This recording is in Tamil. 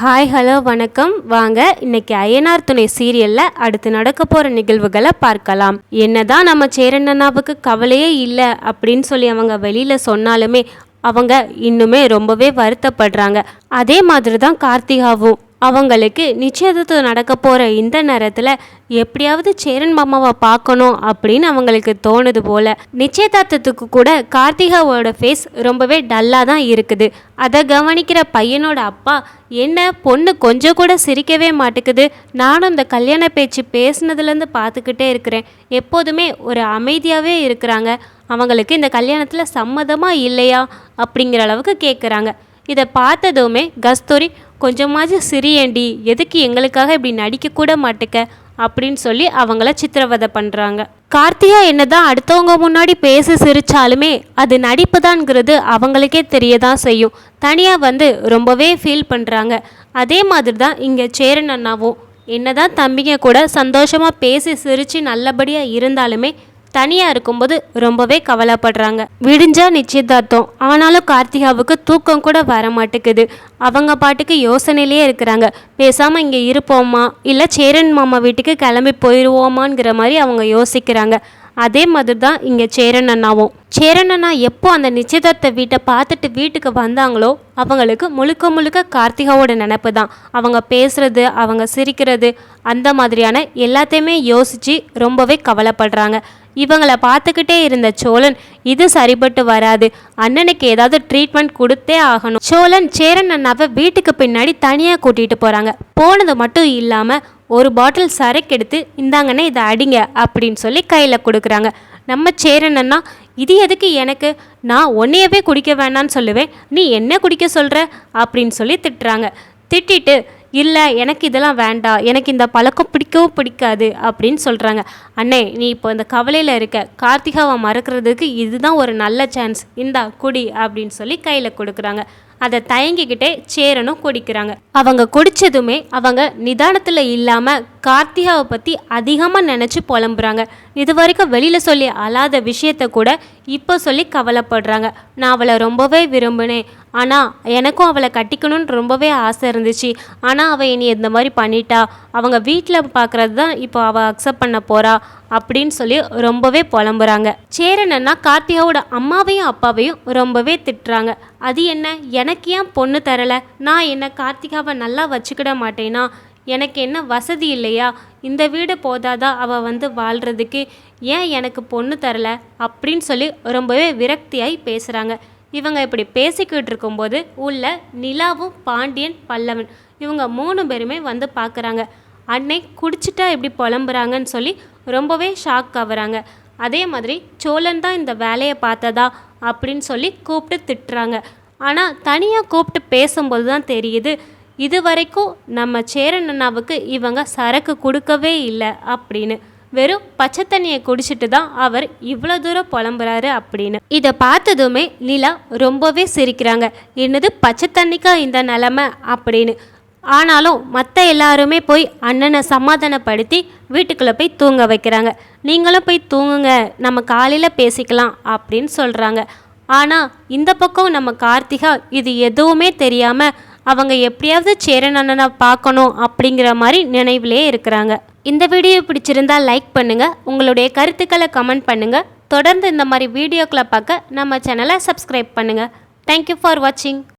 ஹாய் ஹலோ வணக்கம். வாங்க இன்னைக்கு அய்யனார் துணை சீரியலில் அடுத்து நடக்க போகிற நிகழ்வுகளை பார்க்கலாம். என்னதான் நம்ம சேரண்ணனாவுக்கு கவலையே இல்லை அப்படின்னு சொல்லி அவங்க வெளியில் சொன்னாலுமே அவங்க இன்னுமே ரொம்பவே வருத்தப்படுறாங்க. அதே மாதிரி தான் கார்த்திகாவும். அவங்களுக்கு நிச்சயதார்த்தம் நடக்க போகிற இந்த நேரத்தில் எப்படியாவது சேரன் மாமாவை பார்க்கணும் அப்படின்னு அவங்களுக்கு தோணுது போல். நிச்சயதார்த்தத்துக்கு கூட கார்த்திகாவோட ஃபேஸ் ரொம்பவே டல்லாக தான் இருக்குது. அதை கவனிக்கிற பையனோட அப்பா என்ன பொண்ணு கொஞ்சம் கூட சிரிக்கவே மாட்டேங்குது. நானும் இந்த கல்யாண பேச்சு பேசுனதுலேருந்து பார்த்துக்கிட்டே இருக்கிறேன். எப்போதுமே ஒரு அமைதியாகவே இருக்கிறாங்க. அவங்களுக்கு இந்த கல்யாணத்தில் சம்மதமாக இல்லையா அப்படிங்கிற அளவுக்கு கேட்குறாங்க இதை பார்த்ததுமே கஸ்தூரி கொஞ்சமாச்சும் சிரியேண்டி எதுக்கு எங்களுக்காக இப்படி நடிக்கக்கூட மாட்டுக்க? அப்படின்னு சொல்லி அவங்கள சித்திரவதை பண்ணுறாங்க கார்த்திகா என்னதான் அடுத்தவங்க முன்னாடி பேசி சிரிச்சாலுமே அது நடிப்பு தான்ங்கிறது அவங்களுக்கே தெரிய தான் செய்யும். தனியாக வந்து ரொம்பவே ஃபீல் பண்ணுறாங்க அதே மாதிரி தான் இங்கே சேரன் அண்ணாவும். என்னதான் தம்பிங்க கூட சந்தோஷமாக பேசி சிரித்து நல்லபடியாக இருந்தாலுமே தனியாக இருக்கும்போது ரொம்பவே கவலைப்படுறாங்க. விடிஞ்சா நிச்சயதார்த்தம். ஆனாலும் கார்த்திகாவுக்கு தூக்கம் கூட வர மாட்டேங்குது. அவங்க பாட்டுக்கு யோசனையிலே இருக்கிறாங்க. பேசாமல் இங்கே இருப்போமா? இல்லை சேரன் மாமா வீட்டுக்கு கிளம்பி போயிடுவோமாங்கிற மாதிரி அவங்க யோசிக்கிறாங்க. அதே மாதிரி தான் இங்கே சேரன் அண்ணாவும். சேரன் அண்ணா எப்போ அந்த நிச்சயதார்த்த வீட்டை பார்த்துட்டு வீட்டுக்கு வந்தாங்களோ அவங்களுக்கு முழுக்க முழுக்க கார்த்திகாவோட நினப்பு தான். அவங்க பேசுறது அவங்க சிரிக்கிறது அந்த மாதிரியான எல்லாத்தையுமே யோசித்து ரொம்பவே கவலைப்படுறாங்க. இவங்கள பார்த்துக்கிட்டே இருந்த சோழன் இது சரிபட்டு வராது. அண்ணனுக்கு ஏதாவது ட்ரீட்மெண்ட் கொடுத்தே ஆகணும். சோழன் சேரன் அண்ணாவை வீட்டுக்கு பின்னாடி தனியாக கூட்டிகிட்டு போகிறாங்க போனது மட்டும் இல்லாமல் ஒரு பாட்டில் சரக்கு எடுத்து இந்தாங்கண்ணே இதை அடிங்க அப்படின்னு சொல்லி கையில் கொடுக்குறாங்க. நம்ம சேரனன்னா இது எதுக்கு எனக்கு? நான் ஒன்றையவே குடிக்க வேணான்னு சொல்லுவேன். நீ என்ன குடிக்க சொல்கிற அப்படின்னு சொல்லி திட்டுறாங்க. திட்டிட்டு இல்லை எனக்கு இதெல்லாம் வேண்டாம். எனக்கு இந்த பழக்கம் பிடிக்கவும் பிடிக்காது அப்படின்னு சொல்கிறாங்க அண்ணே நீ இப்போ இந்த கவலையில் இருக்க. கார்த்திகாவை மறக்கிறதுக்கு இதுதான் ஒரு நல்ல சான்ஸ் இந்தா குடி அப்படின்னு சொல்லி கையில் கொடுக்குறாங்க. அதை தயங்கிக்கிட்டே சேரனும் குடிக்கிறாங்க. அவங்க குடித்ததுமே அவங்க நிதானத்தில் இல்லாமல் கார்த்திகாவை பற்றி அதிகமாக நினச்சி புலம்புறாங்க. இது வரைக்கும் வெளியில் சொல்லி அழாத விஷயத்த கூட இப்போ சொல்லி கவலைப்படுறாங்க. நான் அவளை ரொம்பவே விரும்பினேன். ஆனால் எனக்கும் அவளை கட்டிக்கணும்னு ரொம்பவே ஆசை இருந்துச்சு. ஆனால் அவள் இனி இந்த மாதிரி பண்ணிட்டா. அவங்க வீட்டில் பார்க்குறது தான் இப்போ அவள் அக்செப்ட் பண்ண போகிறா அப்படின்னு சொல்லி ரொம்பவே புலம்புறாங்க. சேரனன்னா கார்த்திகாவோட அம்மாவையும் அப்பாவையும் ரொம்பவே திட்டுறாங்க. அது என்ன? எனக்கு ஏன் பொண்ணு தரலை? நான் என்ன கார்த்திகாவை நல்லா வச்சுக்கிட மாட்டேனா? எனக்கு என்ன வசதி இல்லையா? இந்த வீடு போதாதா அவள் வந்து வாழ்கிறதுக்கு ஏன் எனக்கு பொண்ணு தரல? அப்படின்னு சொல்லி ரொம்பவே விரக்தியாகி பேசுகிறாங்க இவங்க இப்படி பேசிக்கிட்டு இருக்கும்போது உள்ள நிலாவும் பாண்டியன் பல்லவன். இவங்க மூணு பேருமே வந்து பார்க்குறாங்க அன்னை குடிச்சிட்டா எப்படி புலம்புறாங்கன்னு சொல்லி ரொம்பவே ஷாக் ஆகுறாங்க அதே மாதிரி சோழன் தான் இந்த வேலையை பார்த்ததா அப்படின்னு சொல்லி கூப்பிட்டு திட்டுறாங்க. ஆனால் தனியாக கூப்பிட்டு பேசும்போது தான் தெரியுது இது வரைக்கும் நம்ம சேரன் அண்ணாவுக்கு இவங்க சரக்கு கொடுக்கவே இல்லை அப்படின்னு. வெறும் பச்சை தண்ணியை குடிச்சிட்டு தான் அவர் இவ்வளோ தூரம் புலம்புறாரு அப்படின்னு. இதை பார்த்ததுமே நிலா ரொம்பவே சிரிக்கிறாங்க. என்னது பச்சை தண்ணிக்கா இந்த நிலமை அப்படின்னு. ஆனாலும் மற்ற எல்லாருமே போய் அண்ணனை சமாதானப்படுத்தி வீட்டுக்குள்ளே போய் தூங்க வைக்கிறாங்க. நீங்களும் போய் தூங்குங்க. நம்ம காலையில் பேசிக்கலாம் அப்படின்னு சொல்கிறாங்க ஆனால் இந்த பக்கம் நம்ம கார்த்திகா இது எதுவுமே தெரியாமல் அவங்க எப்படியாவது சேரன் அண்ணனை பார்க்கணும் அப்படிங்கிற மாதிரி நினைவிலே இருக்கிறாங்க. இந்த வீடியோ பிடிச்சிருந்தா லைக் பண்ணுங்கள் உங்களுடைய கருத்துக்களை கமெண்ட் பண்ணுங்கள் தொடர்ந்து இந்த மாதிரி வீடியோக்களை பார்க்க நம்ம சேனலை சப்ஸ்கிரைப் பண்ணுங்கள் தேங்க்யூ ஃபார் வாட்சிங்